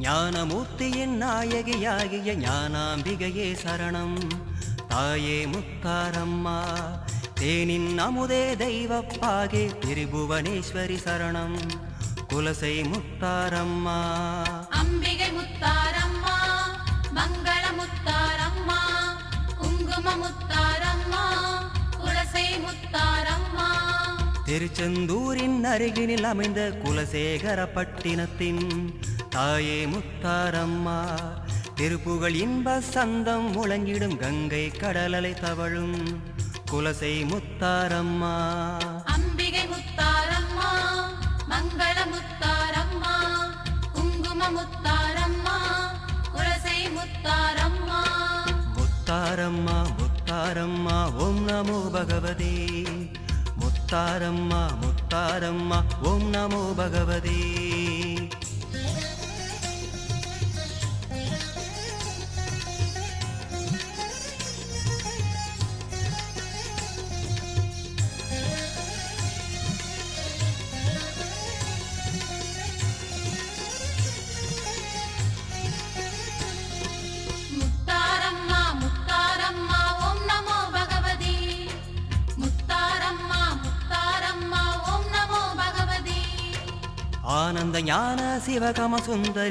ஞானமூர்த்தியின் நாயகியாகிய ஞானாம்பிகையே சரணம். தாயே முத்தாரம்மா தேனின் அமுதே தெய்வப்பாகே திரிபுவனேஸ்வரி சரணம். குலசை முத்தாரம்மா. அம்பிகை முத்தாரம்மா மங்கள முத்தாரம்மா குங்கும முத்தாரம்மா குலசை முத்தாரம்மா. திருச்செந்தூரின் அருகினில் அமைந்த குலசேகரப்பட்டினத்தின் தாயே முத்தாரம்மா திருப்புகழ் இன்ப சந்தம் முழங்கிடும் கங்கை கடலலை தவழும் குலசை முத்தாரம்மா. அம்பிகை முத்தாரம்மா மங்கள முத்தாரம்மா குங்கும முத்தாரம்மா குலசை முத்தாரம்மா. முத்தாரம்மா முத்தாரம்மா ஓம் நமோ பகவதே. முத்தாரம்மா முத்தாரம்மா ஓம் நமோ பகவதே. ஆனந்த ஞான சிவகம சுந்தரி